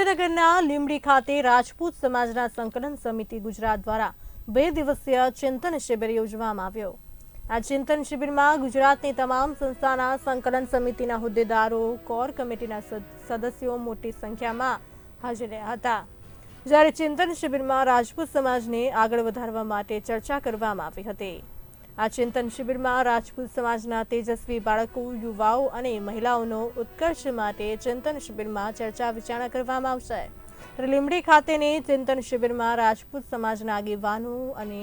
સુરેન્દ્રનગરના લીમડી ખાતે રાજપૂત સમાજના સંકલન સમિતિ ગુજરાત દ્વારા બે દિવસીય ચિંતન શિબિર યોજવામાં આવ્યો. આ ચિંતન શિબિરમાં ગુજરાતની તમામ સંસ્થાના સંકલન સમિતિના હોદ્દેદારો, કોર કમિટીના સદસ્યો મોટી સંખ્યામાં હાજર રહ્યા હતા. જ્યારે ચિંતન શિબિરમાં રાજપૂત સમાજને આગળ વધારવા માટે ચર્ચા કરવામાં આવી હતી. આ ચિંતન શિબિરમાં રાજપૂત સમાજના તેજસ્વી બાળકો, યુવાઓ અને મહિલાઓનો ઉત્કર્ષ માટે ચિંતન શિબિરમાં ચર્ચા વિચારણા કરવામાં આવશે. લીમડી ખાતેની ચિંતન શિબિરમાં રાજપૂત સમાજના આગેવાનો અને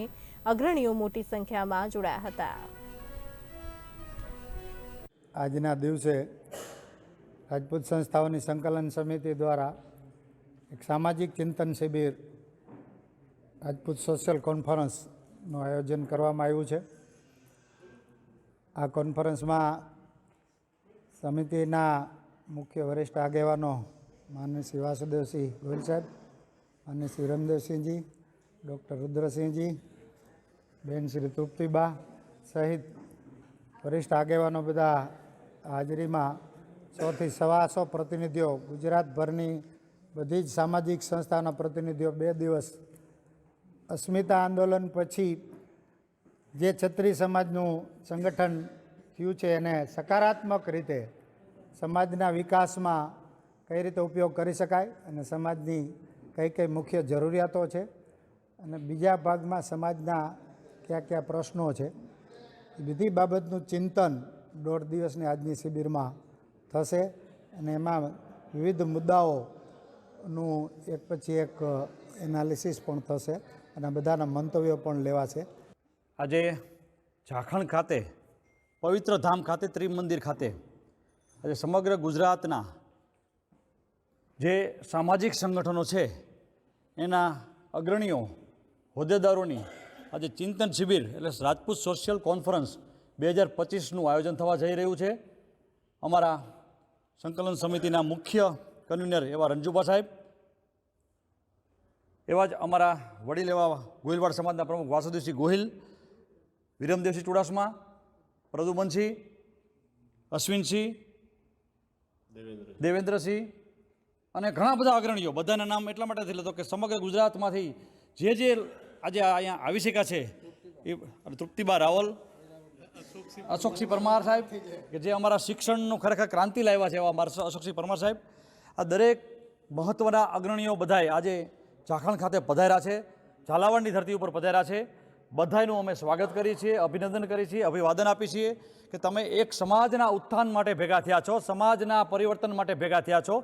અગ્રણીઓ મોટી સંખ્યામાં જોડાયા હતા. આજના દિવસે રાજપૂત સંસ્થાઓની સંકલન સમિતિ દ્વારા એક સામાજિક ચિંતન શિબિર, રાજપૂત સોશિયલ કોન્ફરન્સનું આયોજન કરવામાં આવ્યું છે. આ કોન્ફરન્સમાં સમિતિના મુખ્ય વરિષ્ઠ આગેવાનો માન્ય શ્રી વાસુદેવસિંહ ગોહિલ સાહેબ માન્ય શ્રી રમદેવસિંહજી ડૉક્ટર રુદ્રસિંહજી બેન શ્રી તૃપ્તિબા સહિત વરિષ્ઠ આગેવાનો બધા હાજરીમાં સોથી સવાસો પ્રતિનિધિઓ, ગુજરાતભરની બધી જ સામાજિક સંસ્થાના પ્રતિનિધિઓ બે દિવસ અસ્મિતા આંદોલન પછી જે છત્રી સમાજનું સંગઠન થયું છે એને સકારાત્મક રીતે સમાજના વિકાસમાં કઈ રીતે ઉપયોગ કરી શકાય અને સમાજની કઈ કઈ મુખ્ય જરૂરિયાતો છે અને બીજા ભાગમાં સમાજના કયા કયા પ્રશ્નો છે. એ બધી બાબતનું ચિંતન દોઢ દિવસની આજની શિબિરમાં થશે અને એમાં વિવિધ મુદ્દાઓનું એક પછી એક એનાલિસિસ પણ થશે અને બધાના મંતવ્યો પણ લેવાશે. આજે ઝાખણ ખાતે, પવિત્ર ધામ ખાતે, ત્રિમંદિર ખાતે, આજે સમગ્ર ગુજરાતના જે સામાજિક સંગઠનો છે, એના અગ્રણીઓ, હોદ્દેદારોની આજે ચિંતન શિબિર એટલે રાજપૂત સોશિયલ કોન્ફરન્સ બે હજાર પચીસનું આયોજન થવા જઈ રહ્યું છે. અમારા સંકલન સમિતિના મુખ્ય કન્વીનર એવા રંજુભા સાહેબ, એવા જ અમારા વડીલ એવા ગોહિલવાડ સમાજના પ્રમુખ વાસુદેવસિંહ ગોહિલ વિરમદેવસિંહ ચુડાસમા પ્રદુમનસિંહ અશ્વિનસિંહ દેવેન્દ્રસિંહ. અને ઘણા બધા અગ્રણીઓ. બધાના નામ એટલા માટે લેતો કે સમગ્ર ગુજરાતમાંથી જે જે આજે અહીંયા આવી શક્યા છે એ તૃપ્તિબા રાવલ અશોકસિંહ પરમાર સાહેબ કે જે અમારા શિક્ષણનું ખરેખર ક્રાંતિ લાવ્યા છે એવા અમારા અશોકસિંહ પરમાર સાહેબ. આ દરેક મહત્ત્વના અગ્રણીઓ બધાએ આજે ઝાખણ ખાતે પધાર્યા છે ઝાલાવાડની ધરતી ઉપર પધાર્યા છે. બધાયનું અમે સ્વાગત કરીએ છીએ, અભિનંદન કરીએ છીએ, અભિવાદન આપીએ છીએ કે તમે એક સમાજના ઉત્થાન માટે ભેગા થયા છો, સમાજના પરિવર્તન માટે ભેગા થયા છો.